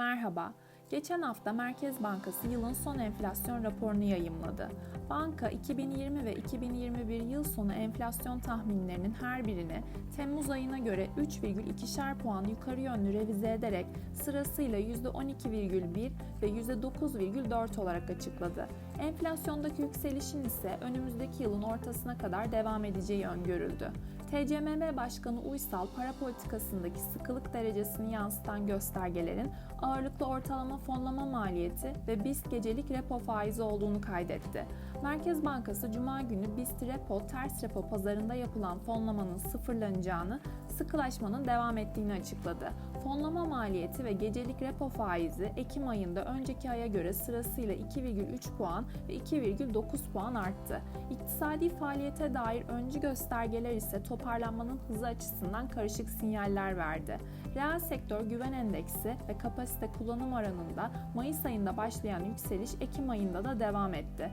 Merhaba. Geçen hafta Merkez Bankası yılın son enflasyon raporunu yayımladı. Banka 2020 ve 2021 yıl sonu enflasyon tahminlerinin her birini Temmuz ayına göre 3,2'şer puan yukarı yönlü revize ederek sırasıyla %12,1 ve %9,4 olarak açıkladı. Enflasyondaki yükselişin ise önümüzdeki yılın ortasına kadar devam edeceği öngörüldü. TCMM Başkanı Uysal para politikasındaki sıkılık derecesini yansıtan göstergelerin ağırlıklı ortalama fonlama maliyeti ve BIST gecelik repo faizi olduğunu kaydetti. Merkez Bankası Cuma günü BIST repo ters repo pazarında yapılan fonlamanın sıfırlanacağını, sıkılaşmanın devam ettiğini açıkladı. Fonlama maliyeti ve gecelik repo faizi Ekim ayında önceki aya göre sırasıyla 2,3 puan ve 2,9 puan arttı. İktisadi faaliyete dair öncü göstergeler ise toparlanmanın hızı açısından karışık sinyaller verdi. Reel sektör güven endeksi ve kapasite kullanım oranında Mayıs ayında başlayan yükseliş Ekim ayında da devam etti.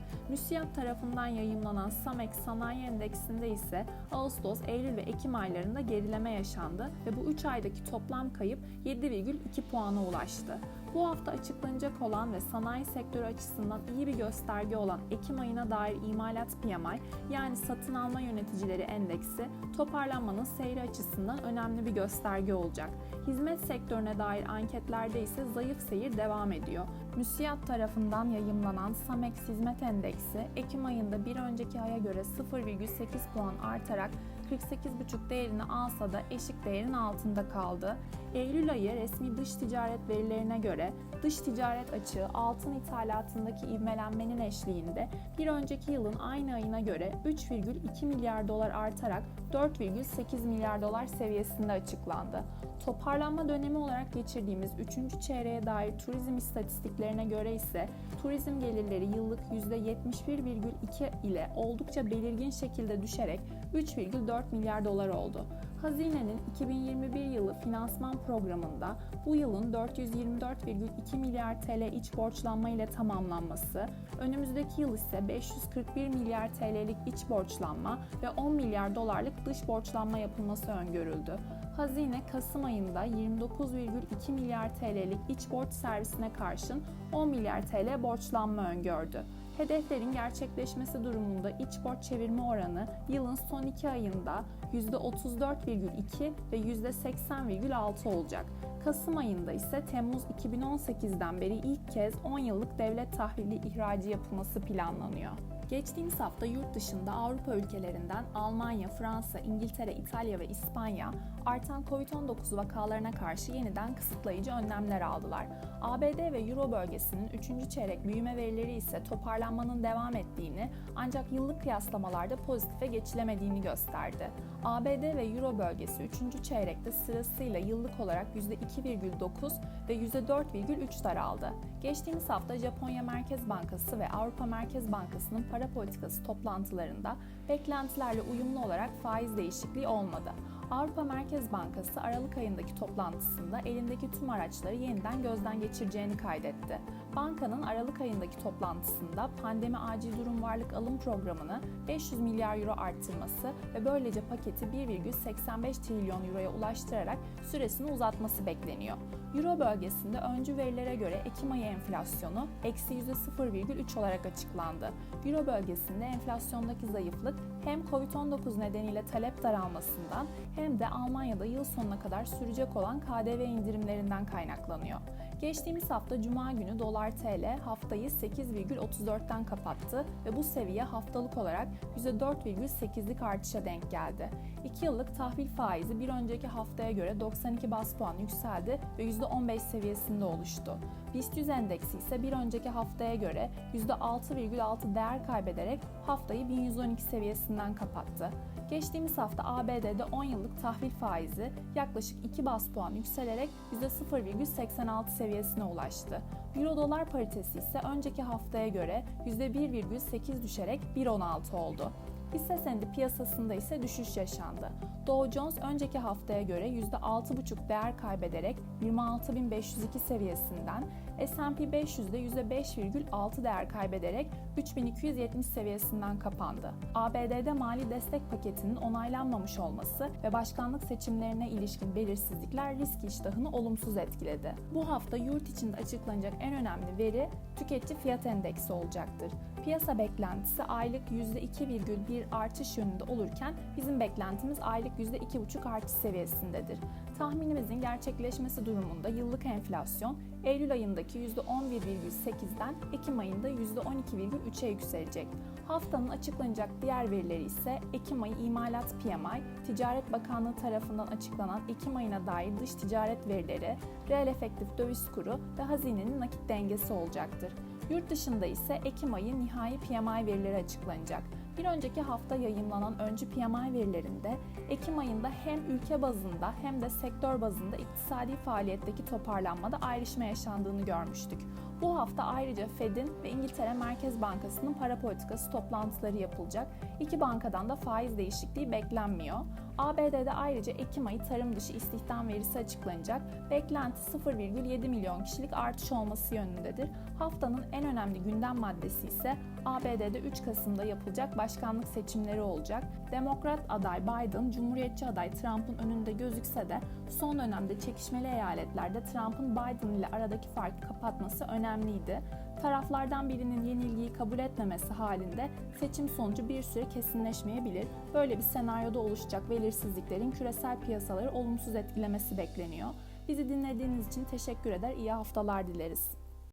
MÜSİAD tarafından yayımlanan SAMEK Sanayi Endeksinde ise Ağustos, Eylül ve Ekim aylarında gerileme yaşandı ve bu 3 aydaki toplam kayıp 7,2 puana ulaştı. Bu hafta açıklanacak olan ve sanayi sektörü açısından iyi bir gösterge olan Ekim ayına dair imalat PMI yani satın alma yöneticileri endeksi toparlanmanın seyri açısından önemli bir gösterge olacak. Hizmet sektörüne dair anketlerde ise zayıf seyir devam ediyor. MÜSİAD tarafından yayımlanan SAMEX Hizmet Endeksi Ekim ayında bir önceki aya göre 0,8 puan artarak 48,5 değerini alsa da eşik değerin altında kaldı. Eylül ayı resmi dış ticaret verilerine göre dış ticaret açığı altın ithalatındaki ivmelenmenin eşliğinde bir önceki yılın aynı ayına göre 3,2 milyar dolar artarak 4,8 milyar dolar seviyesinde açıklandı. Toparlanma dönemi olarak geçirdiğimiz 3. çeyreğe dair turizm istatistiklerine göre ise turizm gelirleri yıllık %71,2 ile oldukça belirgin şekilde düşerek 3,4 milyar dolar oldu. Hazinenin 2021 yılı finansman programında bu yılın 424,2 milyar TL iç borçlanma ile tamamlanması, önümüzdeki yıl ise 541 milyar TL'lik iç borçlanma ve 10 milyar dolarlık dış borçlanma yapılması öngörüldü. Hazine Kasım ayında 29,2 milyar TL'lik iç borç servisine karşın 10 milyar TL borçlanma öngördü. Hedeflerin gerçekleşmesi durumunda iç borç çevirme oranı yılın son iki ayında %34,2 ve %80,6 olacak. Kasım ayında ise Temmuz 2018'den beri ilk kez 10 yıllık devlet tahvili ihracı yapılması planlanıyor. Geçtiğimiz hafta yurt dışında Avrupa ülkelerinden Almanya, Fransa, İngiltere, İtalya ve İspanya artan Covid-19 vakalarına karşı yeniden kısıtlayıcı önlemler aldılar. ABD ve Euro bölgesinin 3. çeyrek büyüme verileri ise toparlanmanın devam ettiğini ancak yıllık kıyaslamalarda pozitife geçilemediğini gösterdi. ABD ve Euro bölgesi 3. çeyrekte sırasıyla yıllık olarak %2,9 ve %4,3 daraldı. Geçtiğimiz hafta Japonya Merkez Bankası ve Avrupa Merkez Bankası'nın para politikası toplantılarında beklentilerle uyumlu olarak faiz değişikliği olmadı. Avrupa Merkez Bankası Aralık ayındaki toplantısında elindeki tüm araçları yeniden gözden geçireceğini kaydetti. Bankanın Aralık ayındaki toplantısında pandemi acil durum varlık alım programını 500 milyar euro arttırması ve böylece paketi 1,85 trilyon euroya ulaştırarak süresini uzatması bekleniyor. Euro bölgesinde öncü verilere göre Ekim ayı enflasyonu eksi %0,3 olarak açıklandı. Euro bölgesinde enflasyondaki zayıflık hem Covid-19 nedeniyle talep daralmasından hem de Almanya'da yıl sonuna kadar sürecek olan KDV indirimlerinden kaynaklanıyor. Geçtiğimiz hafta Cuma günü dolar TL haftayı 8,34'ten kapattı ve bu seviye haftalık olarak %4,8'lik artışa denk geldi. 2 yıllık tahvil faizi bir önceki haftaya göre 92 bas puan yükseldi ve %15 seviyesinde oluştu. BIST 100 endeksi ise bir önceki haftaya göre %6,6 değer kaybederek haftayı 1112 seviyesinden kapattı. Geçtiğimiz hafta ABD'de 10 yıllık tahvil faizi yaklaşık 2 bas puan yükselerek %0,86 seviyesine ulaştı. Euro dolar paritesi ise önceki haftaya göre %1,8 düşerek 1.16 oldu. Hisse senedi piyasasında ise düşüş yaşandı. Dow Jones önceki haftaya göre %6,5 değer kaybederek 26.502 seviyesinden, S&P 500'de %5,6 değer kaybederek 3270 seviyesinden kapandı. ABD'de mali destek paketinin onaylanmamış olması ve başkanlık seçimlerine ilişkin belirsizlikler risk iştahını olumsuz etkiledi. Bu hafta yurt içinde açıklanacak en önemli veri tüketici fiyat endeksi olacaktır. Piyasa beklentisi aylık %2,1 artış yönünde olurken bizim beklentimiz aylık %2,5 artış seviyesindedir. Tahminimizin gerçekleşmesi durumunda yıllık enflasyon Eylül ayındaki %11,8'den Ekim ayında %12,3'e yükselecek. Haftanın açıklanacak diğer verileri ise Ekim ayı imalat PMI, Ticaret Bakanlığı tarafından açıklanan Ekim ayına dair dış ticaret verileri, reel efektif döviz kuru ve hazinenin nakit dengesi olacaktır. Yurt dışında ise Ekim ayı nihai PMI verileri açıklanacak. Bir önceki hafta yayımlanan öncü PMI verilerinde Ekim ayında hem ülke bazında hem de sektör bazında iktisadi faaliyetteki toparlanmada ayrışma yaşandığını görmüştük. Bu hafta ayrıca Fed'in ve İngiltere Merkez Bankası'nın para politikası toplantıları yapılacak. İki bankadan da faiz değişikliği beklenmiyor. ABD'de ayrıca Ekim ayı tarım dışı istihdam verisi açıklanacak. Beklenti 0,7 milyon kişilik artış olması yönündedir. Haftanın en önemli gündem maddesi ise ABD'de 3 Kasım'da yapılacak başkanlık seçimleri olacak. Demokrat aday Biden, Cumhuriyetçi aday Trump'ın önünde gözükse de son dönemde çekişmeli eyaletlerde Trump'ın Biden ile aradaki farkı kapatması önemliydi. Taraflardan birinin yenilgiyi kabul etmemesi halinde seçim sonucu bir süre kesinleşmeyebilir. Böyle bir senaryoda oluşacak belirsizliklerin küresel piyasaları olumsuz etkilemesi bekleniyor. Bizi dinlediğiniz için teşekkür eder, iyi haftalar dileriz.